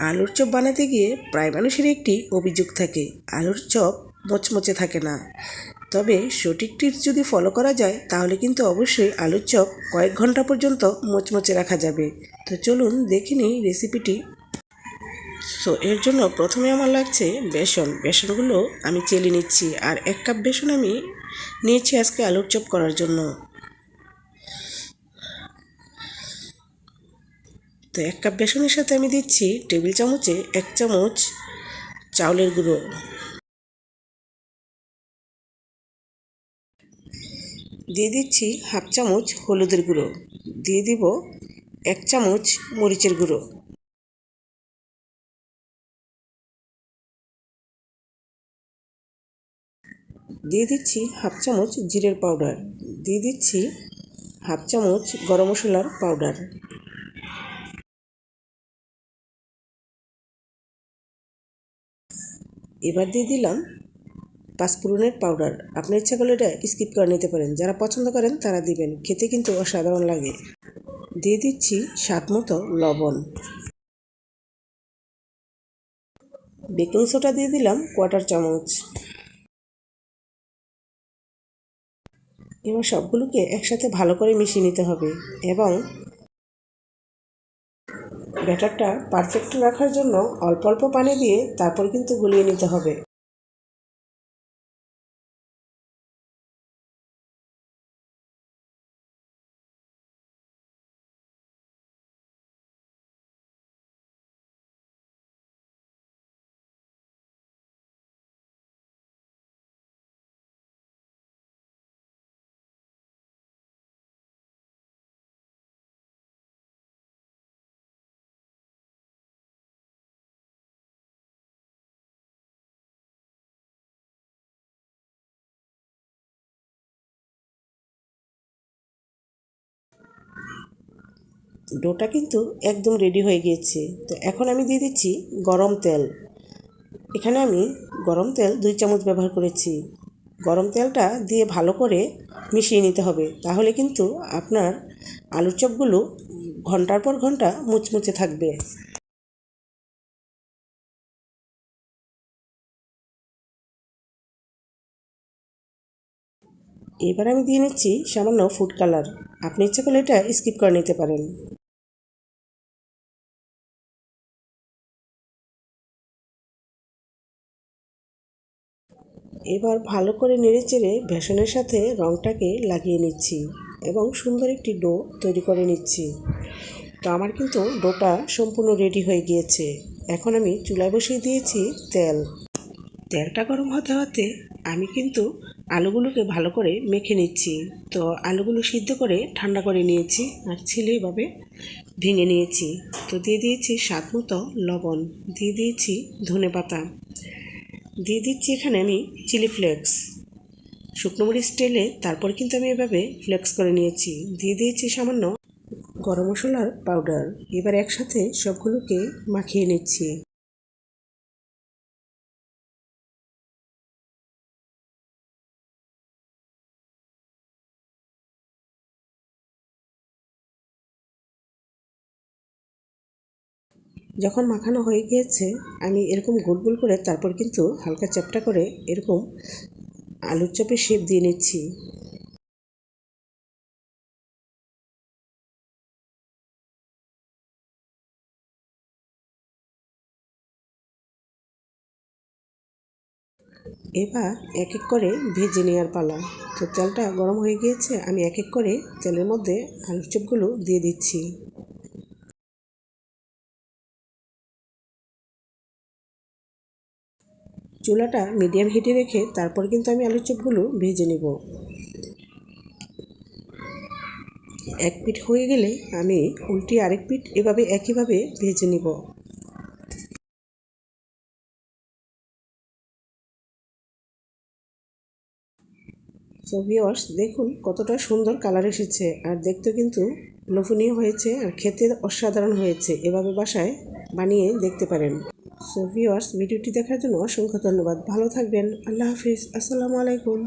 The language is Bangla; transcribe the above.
আলুর চপ বানাতে গিয়ে প্রায় মানুষের একটি অভিযোগ থাকে। আলুর চপ মচমচে থাকে না। তবে সঠিক টিপস যদি ফলো করা যায়, তাহলে কিন্তু অবশ্যই আলুর চপ কয়েক ঘণ্টা পর্যন্ত মচমচে রাখা যাবে। তো চলুন দেখে নিই রেসিপিটি। সো এর জন্য প্রথমে আমার লাগছে বেসন। বেসনগুলো আমি চেলে নিচ্ছি, আর এক কাপ বেসন আমি নিয়েছি আজকে আলুর চপ করার জন্য। তো এক কাপ বেসনের সাথে আমি দিচ্ছি টেবিল চামচে এক চামচ চাউলের গুঁড়ো। দিয়ে দিচ্ছি হাফ চামচ হলুদের গুঁড়ো। দিয়ে দিব এক চামচ মরিচের গুঁড়ো। দিয়ে দিচ্ছি হাফ চামচ জিরের পাউডার। দিয়ে দিচ্ছি হাফ চামচ গরম মশলার পাউডার। এবার দিয়ে দিলাম পাঁচফোড়নের পাউডার। আপনার ইচ্ছা করলে এটা স্কিপ করে নিতে পারেন। যারা পছন্দ করেন তারা দিবেন। খেতে কিন্তু অসাধারণ লাগে। দিয়ে দিচ্ছি স্বাদ মতো লবণ। বেকিং সোডা দিয়ে দিলাম কোয়াটার চামচ। এবার সবগুলোকে একসাথে ভালো করে মিশিয়ে নিতে হবে এবং ব্যাটারটা পারফেক্ট রাখার জন্য অল্প অল্প পানি দিয়ে তারপর কিন্তু গুলিয়ে নিতে হবে। ডোটা কিন্তু একদম রেডি হয়ে গিয়েছে। তো এখন আমি দিয়ে দিচ্ছি গরম তেল। এখানে আমি গরম তেল দুই চামচ ব্যবহার করেছি। গরম তেলটা দিয়ে ভালো করে মিশিয়ে নিতে হবে। তাহলে কিন্তু আপনার আলুর চপগুলো ঘণ্টার পর ঘণ্টা মুচমুচে থাকবে। এবার আমি দিয়ে নিচ্ছি সামান্য ফুড কালার আপনি ইচ্ছে করলে এটা স্কিপ করে নিতে পারেন। এবার ভালো করে নেড়ে চেড়ে বেসনের সাথে রঙটাকে লাগিয়ে নিচ্ছি এবং সুন্দর একটি ডো তৈরি করে নিচ্ছি। তো আমার কিন্তু ডোটা সম্পূর্ণ রেডি হয়ে গিয়েছে। এখন আমি চুলায় বসিয়ে দিয়েছি তেল। তেলটা গরম হতে হতে আমি কিন্তু আলুগুলোকে ভালো করে মেখে নিচ্ছি। তো আলুগুলো সিদ্ধ করে ঠান্ডা করে নিয়েছি আর ছিলে এভাবে ভেঙে নিয়েছি। তো দিয়ে দিয়েছি স্বাদ মতো লবণ, দিয়ে দিয়েছি ধনে পাতা দিয়ে দিচ্ছি এখানে আমি চিলি ফ্লেক্স। শুকনো মরিচ টেলে তারপর কিন্তু আমি এভাবে ফ্লেক্স করে নিয়েছি। দিয়ে দিয়েছি সামান্য গরম মশলার পাউডার। এবার একসাথে সবগুলোকে মাখিয়ে নিচ্ছি। যখন মাখানো হয়ে গিয়েছে, আমি এরকম গোল গোল করে তারপর কিন্তু হালকা চ্যাপটা করে এরকম আলুর চপের শেপ দিয়ে নিচ্ছি। এবার এক এক করে ভেজে নেওয়ার পালা। তো তেলটা গরম হয়ে গিয়েছে, আমি এক এক করে তেলের মধ্যে আলুর চপগুলো দিয়ে দিচ্ছি। চুলাটা মিডিয়াম হিটে রেখে তারপর কিন্তু আমি আলুর চপগুলো ভেজে নেব। এক পিঠ হয়ে গেলে আমি উল্টি আরেক পিঠ এভাবে একইভাবে ভেজে নিব। সো ভিওয়ার্স দেখুন কতটা সুন্দর কালার এসেছে আর দেখতে কিন্তু লোভনীয় হয়েছে আর খেতে অসাধারণ হয়েছে। এভাবে বাসায় বানিয়ে দেখতে পারেন। সো ভিওয়ার্স ভিডিওটি দেখার জন্য অসংখ্য ধন্যবাদ। ভালো থাকবেন। আল্লাহ হাফিজ। আসসালামু আলাইকুম।